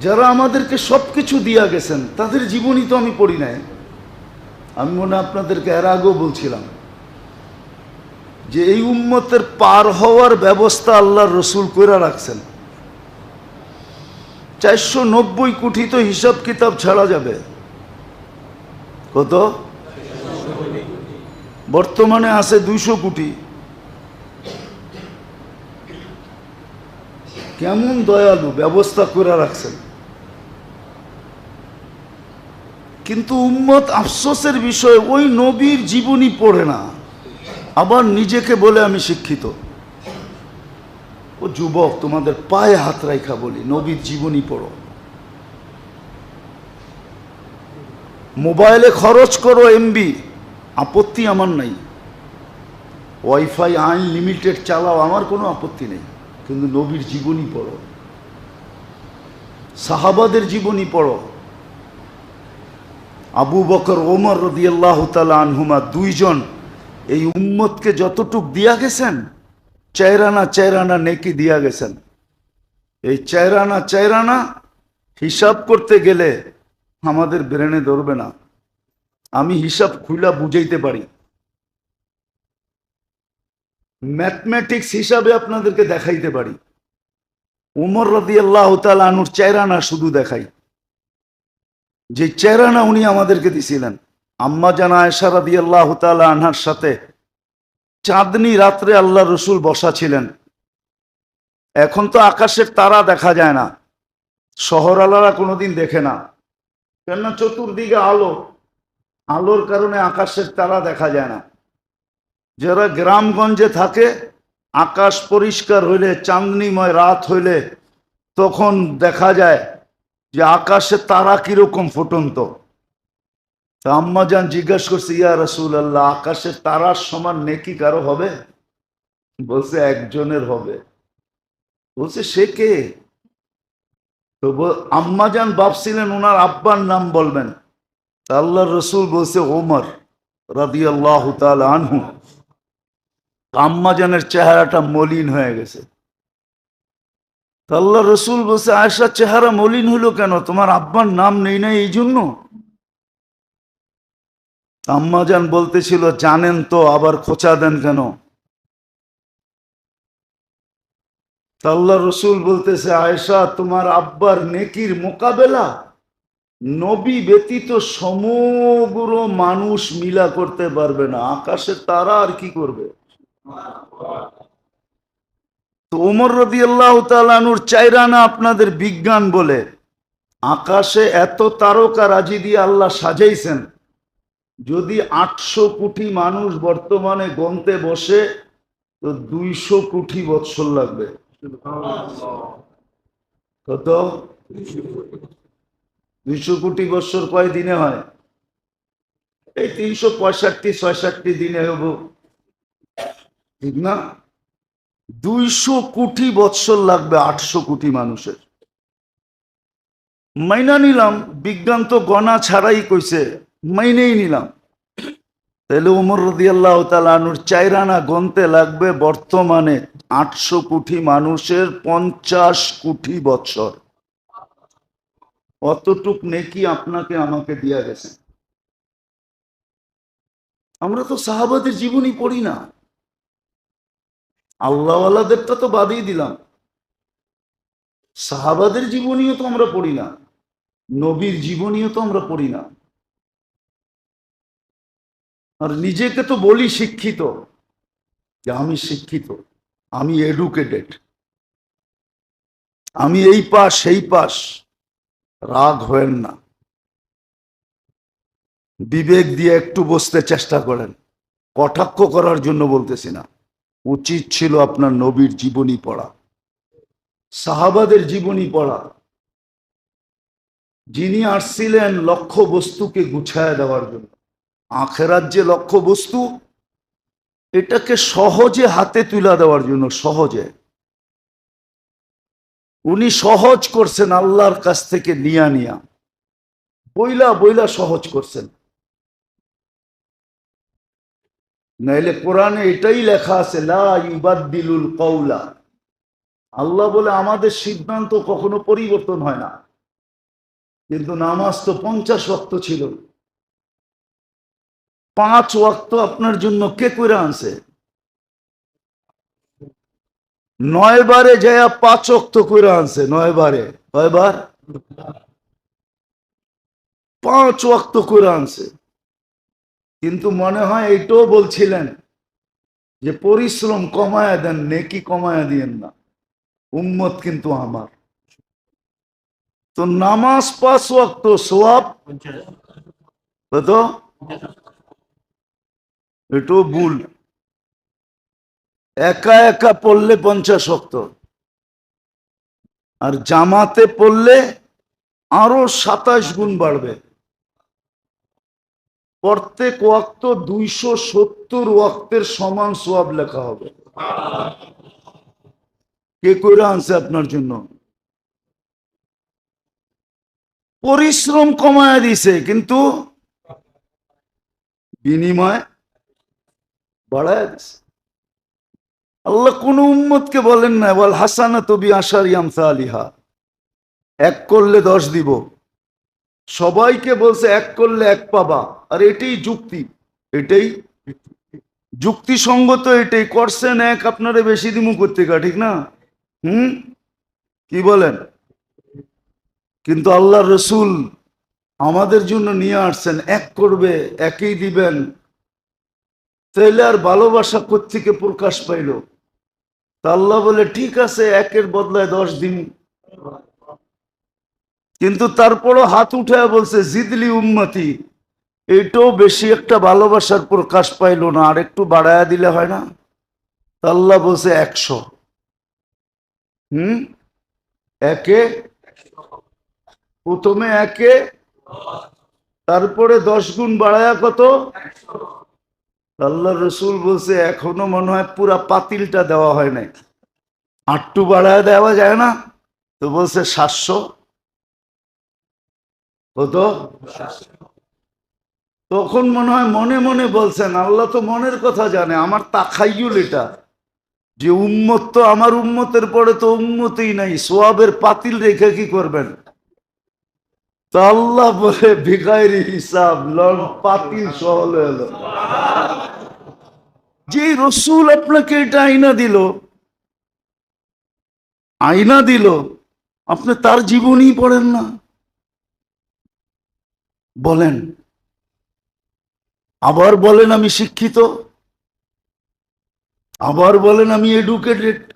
যারা আমাদেরকে সব কিছু দিয়া গেছেন, তাদের জীবনই তো আমি পড়ি নাই। আমি মনে আপনাদেরকে এর আগেও বলছিলাম যে এই উম্মতের পার হওয়ার ব্যবস্থা আল্লাহর রসুল করে রাখছেন। চারশো নব্বই কোটি তো হিসাব কিতাব ছাড়া যাবে। কত? বর্তমানে আছে দুইশো কোটি। কেমন দয়ালু ব্যবস্থা করে রাখছেন? কিন্তু উম্মত আফসোসের বিষয়, ওই নবীর জীবনী পড়ে না। আবার নিজেকে বলে আমি শিক্ষিত। ও যুবক, তোমাদের পায়ে হাত রাইখা বলি, নবীর জীবনী পড়ো। মোবাইলে খরচ করো এমবি, আপত্তি আমার নাই। ওয়াইফাই আনলিমিটেড চালাও, আমার কোনো আপত্তি নেই। কিন্তু নবীর জীবনী পড়ো। সাহাবাদের জীবনী পড়ো। আবু বকর, ওমর রদিয়াল্লাহ তালা আনহুমা দুইজন এই উম্মতকে যতটুক দিয়া গেছেন চেরানা চেরানা নেকি দিয়া গেছেন। এই চেরানা চেরানা হিসাব করতে গেলে আমাদের ব্রেনে ধরবে না। আমি হিসাব খুলা বুঝাইতে পারি। ম্যাথমেটিক্স হিসাবে আপনাদেরকে দেখাইতে পারি। উমর রদি আল্লাহ আনুর চেরানা শুধু দেখাই। যে চেরানা উনি আমাদেরকে দিছিলেন। আম্মা জানা আয়সা রাদি আল্লাহ আনহার সাথে চাঁদনি রাত্রে আল্লাহ রসুল বসা ছিলেন। এখন তো আকাশের তারা দেখা যায় না। শহর আলারা কোনোদিন দেখে না। কেননা চতুর্দিকে আলো। আলোর কারণে আকাশের তারা দেখা যায় না। যারা গ্রামগঞ্জে থাকে, আকাশ পরিষ্কার হইলে, চাঁদনিময় রাত হইলে তখন দেখা যায় যে আকাশে তারা কীরকম ফুটন্ত। আম্মা যান জিজ্ঞাসা করছে, ইয়া রসুল আল্লাহ আকাশের তারার সমান নেকি কারও হবে? বলছে, একজনের হবে। বলছে, সে কে? তো আম্মা যান ভাবছিলেন ওনার আব্বার নাম বলবেন। তা আল্লাহ রসুল বলছে, ওমর রাদি আল্লাহ আনহু। আম্মা আম্মাজানের চেহারাটা মলিন হয়ে গেছে। আল্লাহ রসুল বলছে আয়সার চেহারা মলিন হলো কেন? তোমার আব্বার নাম নেই না এই জন্য? আম্মাজান বলতেছিল, জানেন তো, আবার খোঁচা দেন কেন? তা আল্লাহ রসুল বলতেছে আয়সা তোমার আব্বার নেকির মোকাবেলা নবী ব্যতীত সমগ্র মানুষ মিলা করতে পারবে না। আকাশে তারা আর কি করবে? তো ওমর রদি আল্লাহ তালুর চাইরানা আপনাদের বিজ্ঞান বলে, আকাশে এত তারকা রাজি দিয়ে আল্লাহ সাজাইছেন, যদি আটশো কোটি মানুষ বর্তমানে গন্তে বসে, তো দুইশো কোটি বৎসর লাগবে। কত? দুইশো কোটি বৎসর কয় দিনে হয়? এই তিনশো পঁয়ষট্টি, ছয়ষট্টি দিনে হব ঠিক না? দুইশো কোটি বৎসর লাগবে আটশো কোটি মানুষের। মাইনা নিলাম, বিজ্ঞান তো গণা ছাড়াই কইছে, মাইনেই নিলাম। তাহলে উমর রদি আল্লাহ তালুর চাইরানা গনতে লাগবে বর্তমানে আটশো কোটি মানুষের পঞ্চাশ কোটি বৎসর। অতটুক নেকি আপনাকে আমাকে দিয়া গেছে। আমরা তো সাহাবাদের জীবনী পড়ি না। আল্লাহওয়ালাদেরটা তো বাদই দিলাম। সাহাবাদের জীবনীও তো আমরা পড়ি না, নবীর জীবনীও তো আমরা পড়ি না। আর নিজেকে তো বলি শিক্ষিত, যে আমি শিক্ষিত, আমি এডুকেটেড, আমি এই পাশ, সেই পাশ, রাগ হয়েন না। বিবেক দিয়ে একটু বসতে চেষ্টা করেন, কটাক্ষ করার জন্য বলতেছি না। উচিত ছিল আপনার নবীর জীবনী পড়া, সাহাবাদের জীবনী পড়া। যিনি আসছিলেন লক্ষ্য বস্তুকে গুছায় দেওয়ার জন্য আখেরার যে লক্ষ্য বস্তু, এটাকে সহজে হাতে তুলে দেওয়ার জন্য, সহজে। উনি সহজ করছেন আল্লাহর কাছ থেকে নিয়া নিয়া। বইলা বইলা সহজ করছেন। নাইলে কোরআনে এটাই লেখা আছে, লা ইউবাদ্দিলুল কওলা আল্লাহ বলে, আমাদের সিদ্ধান্ত কখনো পরিবর্তন হয় না। কিন্তু নামাজ তো পঞ্চাশ ওয়াক্ত ছিল। পাঁচ ওয়াক্ত আপনার জন্য কে করে আনছে? নয় বারে যায় পাঁচ ওয়াক্ত করে আনছে, নয় বারে। কয়বার? পাঁচ ওয়াক্ত করে আনছে। কিন্তু মনে হয় এইটাও বলছিলেন যে পরিশ্রম কমায়া দেন, নেকি কমায়া দিয়েন না। উম্মত কিন্তু আমার। তো নামাজ পাঁচ ওয়াক্ত সোয়াব কত এটাও ভুল। একা একা পড়লে পঞ্চাশ ওয়াক্ত। আর জামাতে পড়লে আরও সাতাশ গুণ বাড়বে। প্রত্যেক ওয়াক্ত দুইশো সত্তর ওয়াক্তের সমান সোয়াব লেখা হবে। কে করে আনছে আপনার জন্য? পরিশ্রম কমায় দিছে, কিন্তু বিনিময় বাড়ায় দিছে। আল্লাহ কোন উম্মতকে বলেন না বল হাসানা তবি আশার ইয়ামসা আলিহা এক করলে দশ দিব। সবাইকে বলছে, এক করলে এক পাবা। আর এটাই যুক্তি। এটাই যুক্তিসঙ্গত এটাই। করছেন এক, আপনারা বেশি দিমু করতে ঠিক না? হুম? কি বলেন? কিন্তু আল্লাহ রসুল আমাদের জন্য নিয়ে আসছেন, এক করবে, একই দিবেন। তাইলে আর ভালোবাসা কোথেকে প্রকাশ পাইল? তা আল্লাহ বলে, ঠিক আছে, একের বদলায় দশ দিন কিন্তু তারপরও হাত উঠে বলছে, জিদলি উম্মতি। এইটাও বেশি একটা ভালোবাসার প্রকাশ পাইল না, আর একটু বাড়ায়া দিলে হয় না? তা আল্লাহ বলছে, একশো। হুম? একে? প্রথমে একে? তারপরে দশ গুণ বাড়ায়া কত? আল্লাহ রসুল বলছে, এখনও মনে হয় পুরা পাতিলটা দেওয়া হয় নাই। আটটু বাড়ায় দেওয়া যায় না? তো বলছে, সাতশো। কত তখন মনে হয় মনে মনে বলছেন, আল্লাহ তো মনের কথা জানে, আমার তাকাইউল এটা। যে উম্মত তো আমার উম্মতের পরে তো উম্মতই নাই, সোয়াবের পাতিল রেখে কি করবেন? তা আল্লাহ বলে ভিখারি হিসাব, লন, পাতিল সহল এলো। যে রসুল আপনাকে এটা আইনা দিল আইনা দিল, আপনি তার জীবনই পড়েন না। বলেন। আবার বলেন আমি শিক্ষিত। আবার বলেন আমি এডুকেটেড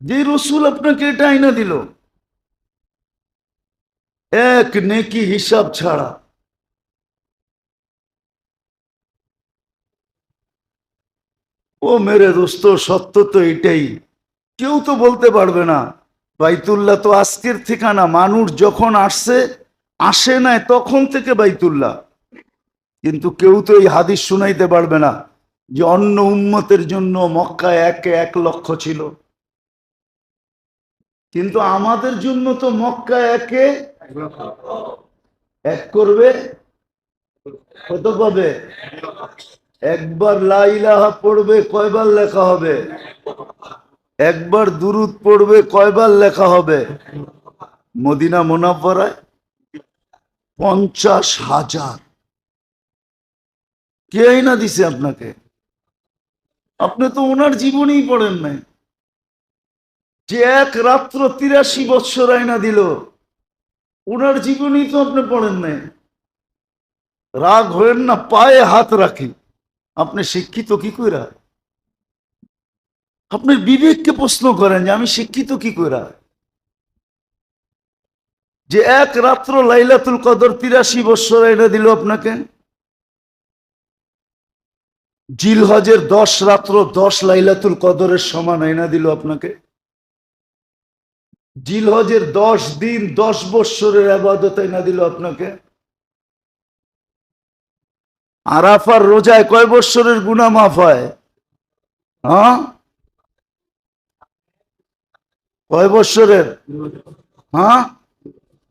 যে রসুল আপনাকে এটা আইনা দিল। এক নেকি হিসাব ছাড়া। ও মেরে দোস্ত, সত্য তো এটাই। কেউ তো বলতে পারবে না। বাইতুল্লাহ তো আজকের ঠিকানা, মানুষ যখন আসছে আসে নাই তখন থেকে বাইতুল্লাহ। কিন্তু কেউ তো এই হাদিস শুনাইতে পারবে না যে অন্য উম্মতের জন্য মক্কায় একে এক লক্ষ ছিল। কিন্তু আমাদের জন্য তো মক্কা একে এক করবে, কত পাবে? একবার লাইলাহা পড়বে, কয়বার লেখা হবে? একবার দুরুদ পড়বে, কয়বার লেখা হবে? মদিনা মোনাব্বরায় পঞ্চাশ হাজার। কে আইনা দিছে আপনাকে? আপনি তো ওনার জীবনেই পড়েন নাই। যে এক রাত্র তিরাশি বৎসর আইনা দিল, ওনার জীবনেই তো আপনি পড়েন নাই। রাগ হয়েন না, পায়ে হাত রাখি। আপনি শিক্ষিত কি কইরা? আপনি বিবেককে প্রশ্ন করেন যে আমি শিক্ষিত কি কইরা? যে এক রাত্র লাইলাতুল কদর তিরাশি বৎসর এনে দিল আপনাকে? জিল হজের দশ রাত্র দশ লাইলাতুল কদরের সমান এনে দিল আপনাকে? জিল হজের দশ দিন দশ বৎসরের আবাদত এনে দিল আপনাকে? আরাফার রোজায় কয় বৎসরের গুণা মাফ হয়? হ্যাঁ? কয় বৎসরের? হ্যাঁ?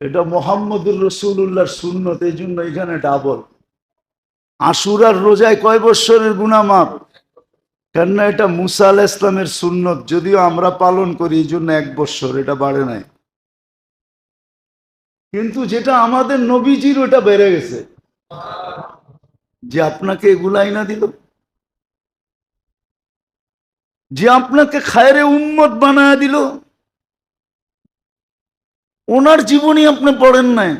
এটা মোহাম্মদুর রসুল্লাহর সুন্নত, এই জন্য এখানে ডাবল আশুরার রোজায় কয় বৎসরের গুণামাপ কেননা এটা মুসা আল ইসলামের সুন্নত, যদিও আমরা পালন করি, এই জন্য এক বৎসর, এটা বাড়ে নাই। কিন্তু যেটা আমাদের নবীজির, ওটা বেড়ে গেছে। যে আপনাকে এগুলাই না দিল। যে আপনাকে খায়রে উম্মত বানায় দিল। ওনার জীবনী আপনি পড়েন নাই।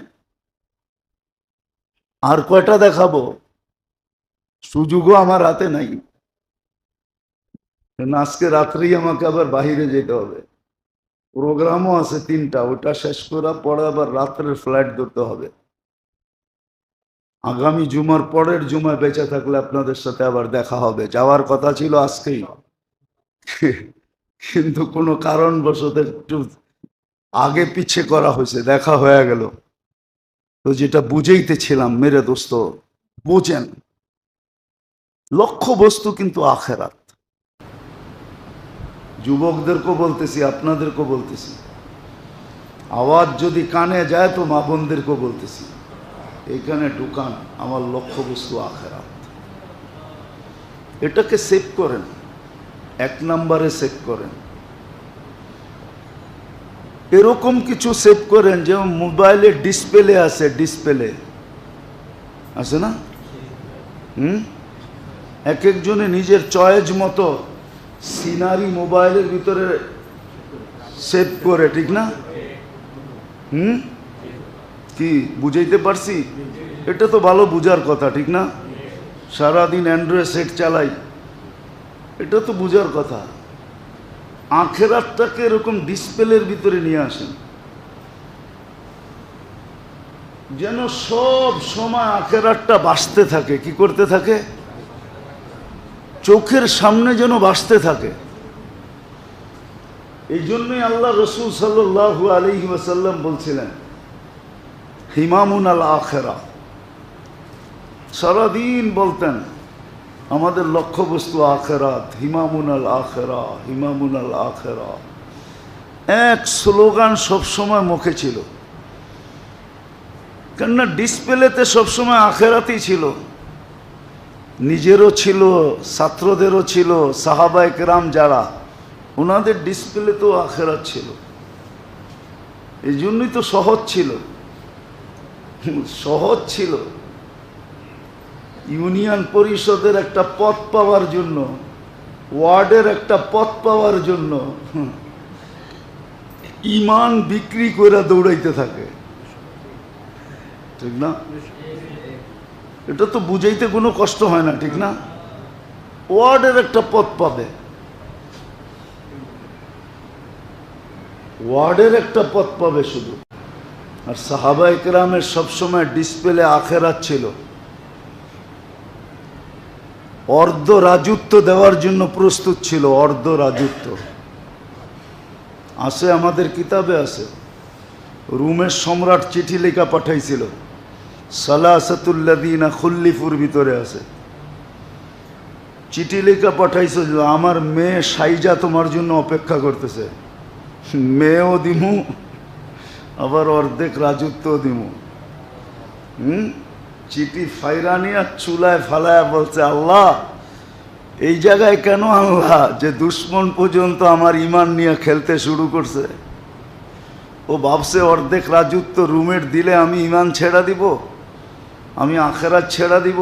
আর কয়টা দেখাবো? সুযোগও আমার হাতে নাই। আজকে রাত্রেই আমাকে আবার বাহিরে যেতে হবে। প্রোগ্রামও আছে তিনটা, ওটা শেষ করা পরে আবার রাত্রের ফ্লাইট ধরতে হবে। আগামী জুমার পরের জুমায় বেঁচে থাকলে আপনাদের সাথে আবার দেখা হবে। যাওয়ার কথা ছিল আজকেই। কিন্তু কোনো কারণবশত একটু আগে পিছে করা হয়েছে, দেখা হয়ে গেল। তো যেটা বুঝেইতেছিলাম, মেরে দোস্ত, বোঝেন লক্ষ্য বস্তু কিন্তু আখেরাত। যুবকদেরকেও বলতেছি, আপনাদেরকেও বলতেছি। আওয়াজ যদি কানে যায় তো মা বোনদেরকেও বলতেছি। এইখানে ঢুকান, আমার লক্ষ্য বস্তু আখেরাত। এটাকে সেভ করেন, এক নম্বরে সেভ করেন। এরকম কিছু সেভ করেন যে মোবাইলে ডিসপ্লে আছে ডিসপ্লে আছে না? হুম? এক একজনে নিজের চয়েস মতো সিনারি মোবাইলের ভিতরে সেভ করে, ঠিক না? হুম? কি, বুঝাইতে পারছি? এটা তো ভালো বুঝার কথা, ঠিক না? সারাদিন অ্যান্ড্রয়েড সেট চালাই। এটা তো বুঝার কথা। আখেরাতটাকে এরকম ডিসপ্লের ভিতরে নিয়ে আসেন। যেন সব সময় আখেরাতটা বাঁচতে থাকে। কি করতে থাকে? চোখের সামনে যেন বাঁচতে থাকে। এই জন্যই আল্লাহ রসুল সাল্লাহ আলহি ওয়াসাল্লাম বলছিলেন, হিমামুন আল আখেরা সারাদিন বলতেন আমাদের লক্ষ্যবস্তু আখেরাত হিমামুনাল আখেরা হিমামুনাল আখেরা। এক স্লোগান সবসময় মুখে ছিল। কেননা ডিসপ্লেতে সবসময় আখেরাতই ছিল। নিজেরও ছিল, ছাত্রদেরও ছিল, সাহাবায় কেরাম যারা, ওনাদের ডিসপ্লেতেও আখেরাত ছিল। এই জন্যই তো সহজ ছিল। সহজ ছিল। ইউনিয়ন পরিষদের একটা পথ পাওয়ার জন্য, ওয়ার্ডের একটা পথ পাওয়ার জন্য ইমান বিক্রি করে দৌড়াইতে থাকে। ঠিক না? এটা তো বুঝাইতে কোনো কষ্ট হয় না, ঠিক না? ওয়ার্ডের একটা পথ পাবে। ওয়ার্ডের একটা পথ পাবে শুধু। আর সাহাবা ইকরামের সবসময় ডিসপ্লে আখেরাত ছিল। অর্ধ রাজত্ব দেওয়ার জন্য প্রস্তুত ছিল, অর্ধ রাজত্ব। আছে আমাদের কিতাবে আছে। রুমের সম্রাট চিঠি লেখা পাঠাইছিল। সালাসাতুল্লাদিনা খুল্লিফুর ভিতরে আছে। চিঠি লেখা পাঠাইছে আমার মেয়ে সাইজা তোমার জন্য অপেক্ষা করতেছে। মেয়েও দিমু, আবার অর্ধেক রাজত্ব দিমু। হুম? চিঠি ফাইরানি আর চুলায় ফালায় বলছে, আল্লাহ, এই জায়গায় কেন আল্লাহ যে দুশ্মন পর্যন্ত আমার ইমান নিয়ে খেলতে শুরু করছে? ও ভাবছে অর্ধেক রাজত্ব রুমের দিলে আমি ইমান ছেড়া দিব, আমি আখেরাত ছেড়া দিব,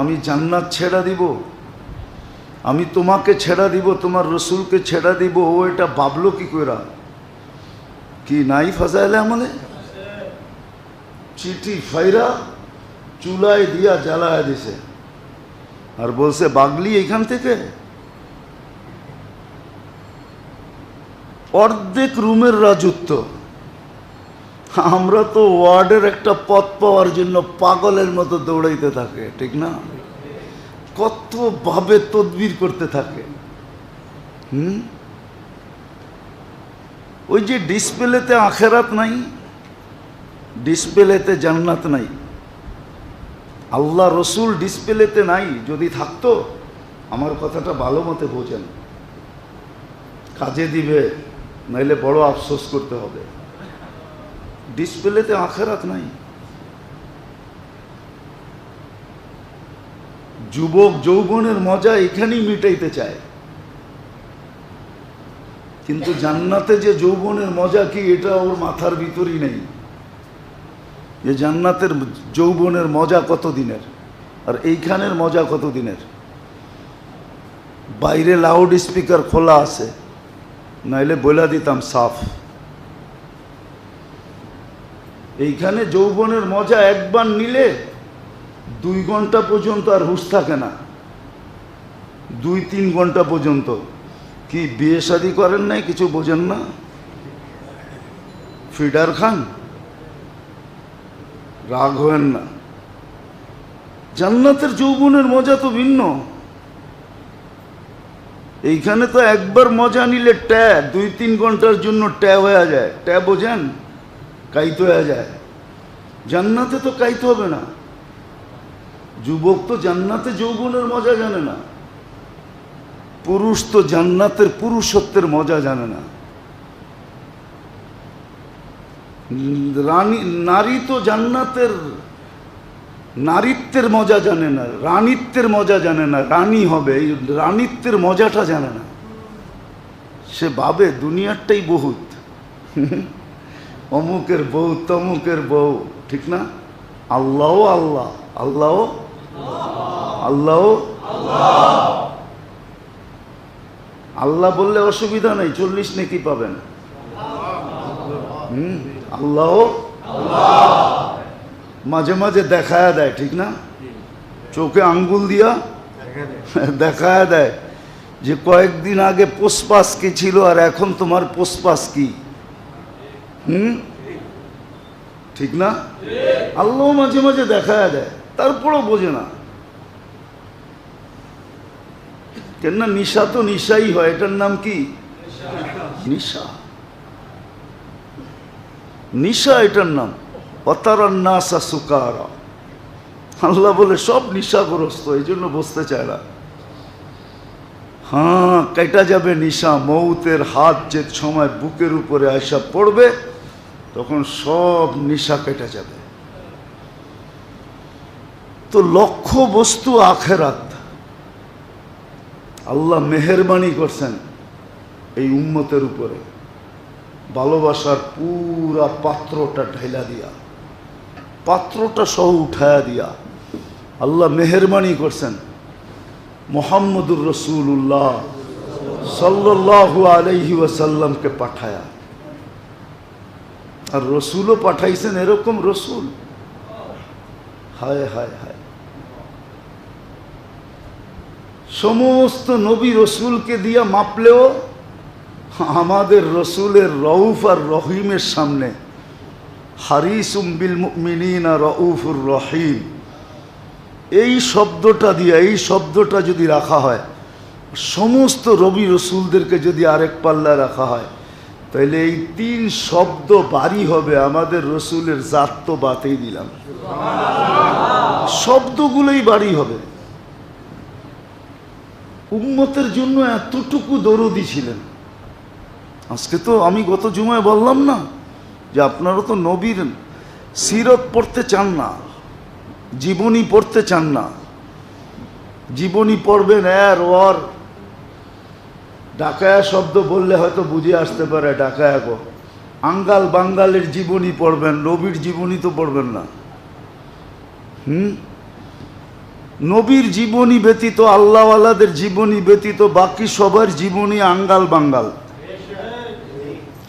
আমি জান্নাত ছেড়া দিব, আমি তোমাকে ছেড়া দিব, তোমার রসুলকে ছেড়া দিব, ও এটা ভাবলো কি কইরা? কি নাই ফাজাইলে আমলে? চিঠি ফাইরা চুলায় দিয়া জ্বালায় দিছে। আর বলছে, বাগলি, এখান থেকে? অর্ধেক রুমের রাজত্ব। আমরা তো ওয়ার্ডের একটা পথ পাওয়ার জন্য পাগলের মতো দৌড়াইতে থাকে, ঠিক না? কত ভাবে তদবির করতে থাকে। হুম? ওই যে ডিসপ্লেতে আখেরাত নাই, ডিসপ্লেতে জান্নাত নাই। আল্লাহ রসুল ডিসপ্লেতে নাই, যদি থাকতো, আমার কথাটা ভালো মতে বোঝেন। কাজে দিবে, নাইলে বড় আফসোস করতে হবে। ডিসপ্লেতে আখেরাত নাই। যুবক যৌবনের মজা এখানেই মিটাইতে চায়। কিন্তু জান্নাতে যে যৌবনের মজা কি, এটা ওর মাথার ভিতরই নেই। যে জান্নাতের যৌবনের মজা কত দিনের? আর এইখানের মজা কত দিনের? বাইরে লাউড স্পিকার খোলা আছে, নাইলে বলে দিতাম সাফ। এইখানে যৌবনের মজা একবার নিলে দুই ঘণ্টা পর্যন্ত আর হুশ থাকে না। দুই, তিন ঘণ্টা পর্যন্ত। কি বিয়ে শাদি করেন নাই, কিছু বোঝেন না? ফিডার খান? রাগ হবেন না। জান্নাতের যৌবনের মজা তো ভিন্ন। এইখানে তো একবার মজা নিলে ট্যা দুই তিন ঘণ্টার জন্য ট্যা হয়ে যায়। ট্যা বোঝেন? কাইতে হয়ে যায়। জান্নাতে তো কাইতে হবে না। যুবক তো জান্নাতে যৌবনের মজা জানে না। পুরুষ তো জান্নাতের পুরুষত্বের মজা জানে না। রানী, নারী তো জান্নাতের, নারীত্বের মজা জানে না, রানীত্বের মজা জানে না, রানী হবে, এই রানীত্বের মজাটা জানে না। সে ভাবে, দুনিয়ারটাই বহুত। অমুকের বউ, তমুকের বউ, ঠিক না? আল্লাহ আল্লাহ আল্লাহ আল্লাহ। আল্লাহ বললে অসুবিধা নেই, চল্লিশ নেকি পাবেন। হুম? আল্লাহ। মাঝে মাঝে দেখায় দেয়, ঠিক না? চোখে আঙ্গুল দিয়া দেখায় দেয় যে কয়েকদিন আগে পোষপাস কি ছিল আর এখন তোমার পোষপাস কি? হুম? ঠিক না? আল্লাহ মাঝে মাঝে দেখায় দেয়, তারপরও বোঝে না। কেননা নিশা তো নিশাই হয়, এটার নাম কি? নিশা। নিশা এটার নাম। অতারান্নাসা সুকারা। আল্লাহ বলে, সব নিশাগ্রস্ত, এই জন্য বসতে চায় না। হ্যাঁ কেটা যাবে নিশা, মৌতের হাত যে সময় বুকের উপরে আয়সা পড়বে, তখন সব নিশা কেটে যাবে। তো লক্ষ্য বস্তু আখেরাত। আল্লাহ মেহরবানি করছেন এই উম্মতের উপরে। ভালোবাসার পুরা পাত্রটা ঢেলা দিয়া, পাত্রটা সহ উঠায়া দিয়া আল্লাহ মেহরবানি করছেন, মোহাম্মদুর রসুল্লাহ সাল্লাহু আলহি ওয়াসাল্লামকে পাঠায়া। আর রসুলও পাঠাইছেন এরকম রসুল। হায় হায় হায়। সমস্ত নবী রসুলকে দিয়া মাপলেও আমাদের রসুলের রউফ আর রহিমের সামনে হারিস উম্বিল মিনিনা রউফুর রহিম। এই শব্দটা দিয়ে, এই শব্দটা যদি রাখা হয়, সমস্ত রবি রসুলদেরকে যদি আরেক পাল্লা রাখা হয়, তাহলে এই তিন শব্দ বাড়ি হবে আমাদের রসুলের জাত তো বাতেই দিলাম। শব্দগুলোই বাড়ি হবে। উম্মতের জন্য এতটুকু দরদি ছিলেন। আজকে তো আমি গত জুমায় বললাম না যে আপনারা তো নবীর সিরত পড়তে চান না, জীবনী পড়তে চান না। জীবনী পড়বেন এর ওর ডাকায়া শব্দ বললে হয়তো বুঝে আসতে পারে ডাকায়া গো। আঙ্গাল বাঙ্গালের জীবনী পড়বেন, নবীর জীবনী তো পড়বেন না। হুম? নবীর জীবনী ব্যতীত, আল্লাহওয়ালাদের জীবনী ব্যতীত বাকি সবার জীবনী আঙ্গাল বাঙ্গাল।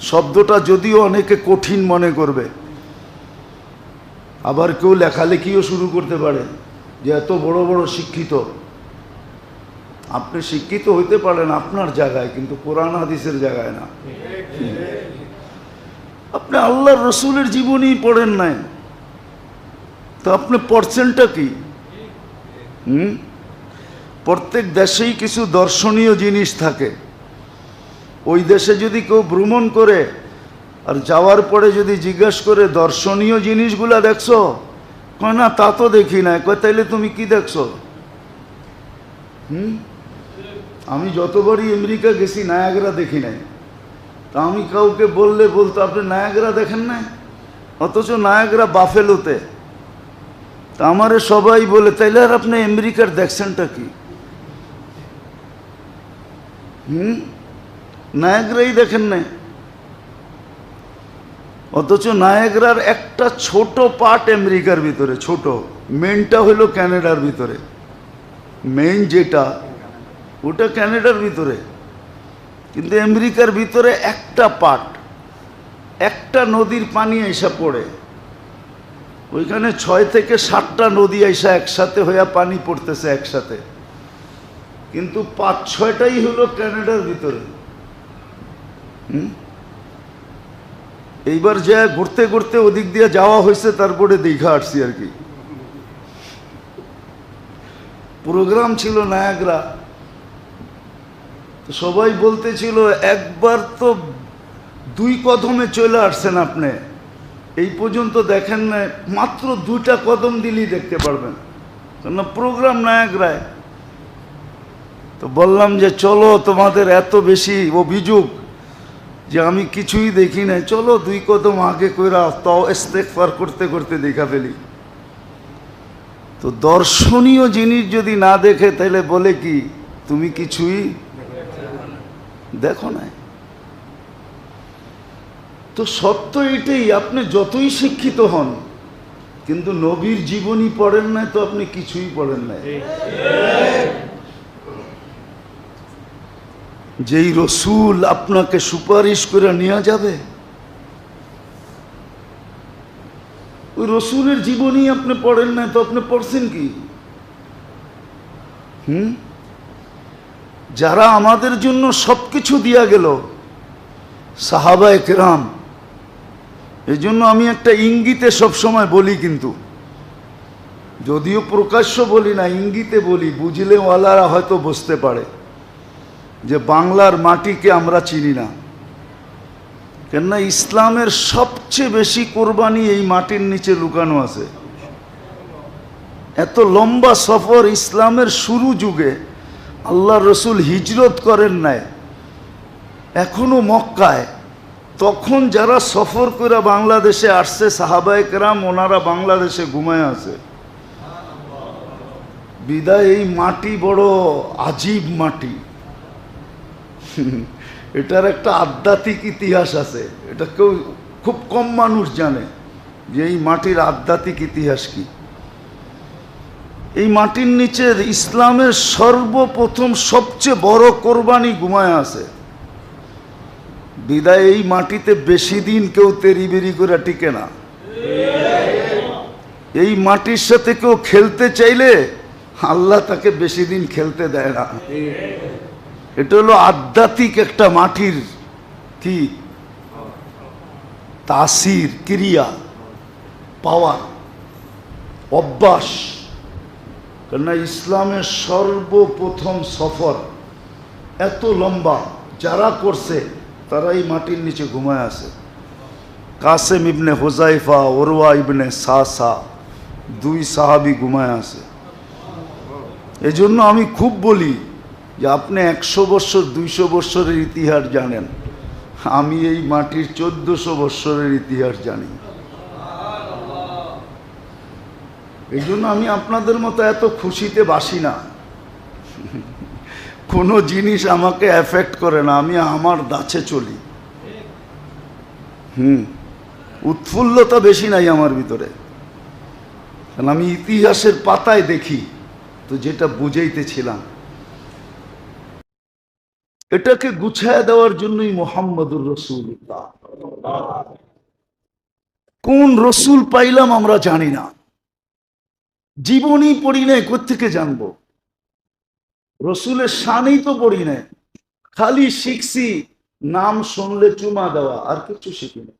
শব্দটা যদিও অনেকে কঠিন মনে করবে। আবার কেউ লেখালেখিও শুরু করতে পারে যে এত বড় বড় শিক্ষিত। আপনি শিক্ষিত হইতে পারেন আপনার জায়গায়, কিন্তু কোরআন হাদিসের জায়গায় না। আপনি আল্লাহর রসুলের জীবনই পড়েন নাই। তো আপনি পড়ছেনটা কি? হুম? প্রত্যেক দেশেই কিছু দর্শনীয় জিনিস থাকে। ওই দেশে যদি কেউ ভ্রমণ করে আর যাওয়ার পরে যদি জিজ্ঞেস করে, দর্শনীয় জিনিসগুলা দেখছ? কয়, না, তা তো দেখি না। কয়, তাইলে তুমি কি দেখছ? হুম? আমি যতবারই আমেরিকা গেছি, নায়াগরা দেখি নাই। তা আমি কাউকে বললে বলতো, আপনি নায়াগরা দেখেন নাই? অথচ নায়াগরা বাফেলোতে। তা আমারে সবাই বলে, তাইলে আর আপনি আমেরিকার দেখছেনটা কি? হুম? নায়াগরাই দেখেন না অথচ নায়াগ্রার একটা ছোট পার্ট আমেরিকার ভিতরে, ছোট। মেনটা হলো ক্যানাডার ভিতরে। মেন যেটা, ওটা ক্যানাডার ভিতরে। কিন্তু আমেরিকার ভিতরে একটা পার্ট একটা নদীর পানি এসে পড়ে। ওইখানে ছয় থেকে সাতটা নদী এসে একসাথে হইয়া পানি পড়তেছে একসাথে। কিন্তু পাঁচ ছয়টাই হলো ক্যানাডার ভিতরে? এইবার যা ঘুরতে ঘুরতে ওদিক দিয়ে যাওয়া হয়েছে তারপরে দীঘা আসছি আর কি। প্রোগ্রাম ছিল নায়াগ্রা। সবাই বলতেছিল, একবার তো দুই কদমে চলে আসছেন আপনি। এই পর্যন্ত দেখেন না মাত্র দুইটা কদম দিলেই দেখতে পারবেন। কেন প্রোগ্রাম নায়াগ্রায়। তো বললাম যে, চলো, তোমাদের এত বেশি অভিযোগ। যে আমি কিছুই দেখি নাই। চলো দুই কদম আগে কইরা তাও ইস্তেকফার করতে করতে দেখা ফেলি। তো দর্শনীয় জিনিস যদি না দেখে, তাহলে বলে কি, তুমি কিছুই দেখো না তো সত্য এটাই, আপনি যতই শিক্ষিত হন, কিন্তু নবীর জীবনী পড়েন নাই তো আপনি কিছুই পড়েন নাই। যেই রসুল আপনাকে সুপারিশ করে নেওয়া যাবে, ওই রসুলের জীবনী আপনি পড়েন না, তো আপনি পড়ছেন কি? হুম? যারা আমাদের জন্য সবকিছু দিয়া গেল সাহাবা একরাম এই জন্য আমি একটা ইঙ্গিতে সবসময় বলি কিন্তু, যদিও প্রকাশ্য বলি না, ইঙ্গিতে বলি, বুঝলে ওয়ালারা হয়তো বুঝতে পারে। যে বাংলার মাটিকে আমরা চিনি না। কেননা ইসলামের সবচেয়ে বেশি কোরবানি এই মাটির নিচে লুকানো আছে। এত লম্বা সফর ইসলামের শুরু যুগে আল্লাহ রসুল হিজরত করেন নাই, এখনও মক্কায়। তখন যারা সফর করে বাংলাদেশে আসছে সাহাবায়করাম ওনারা বাংলাদেশে ঘুমায় আছে। বিদায়, এই মাটি বড় আজীব মাটি। এটার একটা আধ্যাত্মিক ইতিহাস আছে। এটা কেউ খুব কম মানুষ জানে যে এই মাটির আধ্যাত্মিক ইতিহাস কি। এই মাটির নিচের ইসলামের সর্বপ্রথম সবচেয়ে বড় কোরবানি ঘুমায় আছে। বিদায় এই মাটিতে বেশি দিন কেউ তেরিবেরি করে টিকে না। এই মাটির সাথে কেউ খেলতে চাইলে আল্লাহ তাকে বেশি দিন খেলতে দেয় না। এটা হলো আধ্যাত্মিক একটা মাটির কি? তাসির, ক্রিয়া, পাওয়ার, অভ্যাস। কেননা ইসলামের সর্বপ্রথম সফর এত লম্বা, যারা করছে তারা এই মাটির নিচে ঘুমায় আছে। কাসেম ইবনে হোজাইফা ওরওয়া ইবনে সাসা, দুই সাহাবি ঘুমায় আছে। এজন্য আমি খুব বলি যে আপনি একশো বৎসর দুইশো বৎসরের ইতিহাস জানেন। আমি এই মাটির চোদ্দশো বৎসরের ইতিহাস জানি। এই জন্য আমি আপনাদের মতো এত খুশিতে বাসি না। কোনো জিনিস আমাকে এফেক্ট করে না, আমি আমার দাছে চলি। হুম, উৎফুল্লতা বেশি নাই আমার ভিতরে। কারণ আমি ইতিহাসের পাতায় দেখি, তো যেটা বুঝাইতেছিলাম। এটাকে গুছায় দেওয়ার জন্যই মোহাম্মদুর রসুল্লাহ কোন রসুল পাইলাম আমরা জানি না। জীবনই পড়ি নাই কোথেকে জানব? রসুলের শানই তো পড়ি নাই। খালি শিখছি, নাম শুনলে চুমা দেওয়া, আর কিছু শিখি না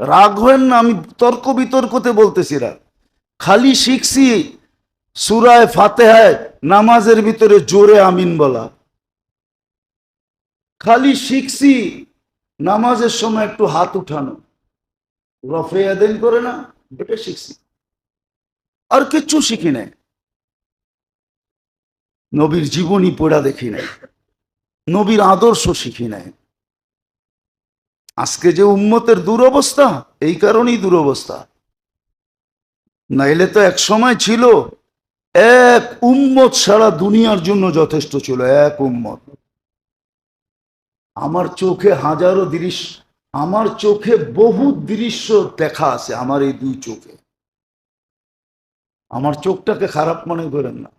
রাগ হয়েন না, আমি তর্ক বিতর্কতে বলতেছি রাগ। খালি শিখছি, সুরায় ফাতেহায় নামাজের ভিতরে জোরে আমিন বলা। খালি শিখছি, নামাজের সময় একটু হাত উঠানো। রফে আদেন করে না, এটা শিখছি। আর কিচ্ছু শিখি নাই। নবীর জীবনী পড়া দেখি নাই। নবীর আদর্শ শিখি নাই। আজকে যে উম্মতের দুরবস্থা, এই কারণেই দুরবস্থা। নাইলে তো এক সময় ছিল, এক উম্মত সারা দুনিয়ার জন্য যথেষ্ট ছিল, এক উম্মত। আমার চোখে হাজারো দৃশ্য, আমার চোখে বহু দৃশ্য দেখা আছে আমার এই দুই চোখে। আমার চোখটাকে খারাপ মনে করেন না।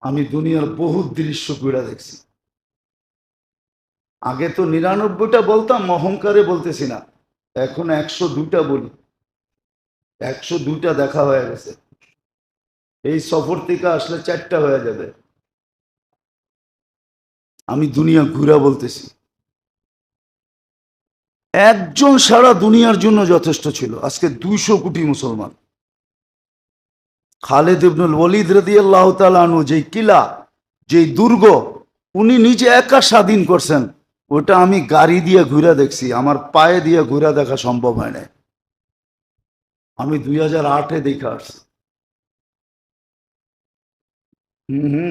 আমি দুনিয়ার বহু দৃশ্য পীড়া দেখছি। আগে তো নিরানব্বইটা বলতাম, অহংকারে বলতেছি না। এখন একশো দুটা বলি। একশো দুটা দেখা হয়ে গেছে। এই সফর থেকে আসলে চারটা হয়ে যাবে। আমি দুনিয়া ঘুরা বলতেছি। একজন সারা দুনিয়ার জন্য যথেষ্ট ছিল। আজকে দুইশো কোটি মুসলমান। খালেদ ইবনুল ওলিদ রদি আল্লাহ তালু যেই কিলা, যেই দুর্গ, উনি নিজে একা স্বাধীন করছেন, ওটা আমি গাড়ি দিয়ে ঘুরে দেখছি, আমার পায়ে দিয়ে ঘুরে দেখা সম্ভব হয় না আমি দুই হাজার আটে দেখে আসছি। হুম হুম।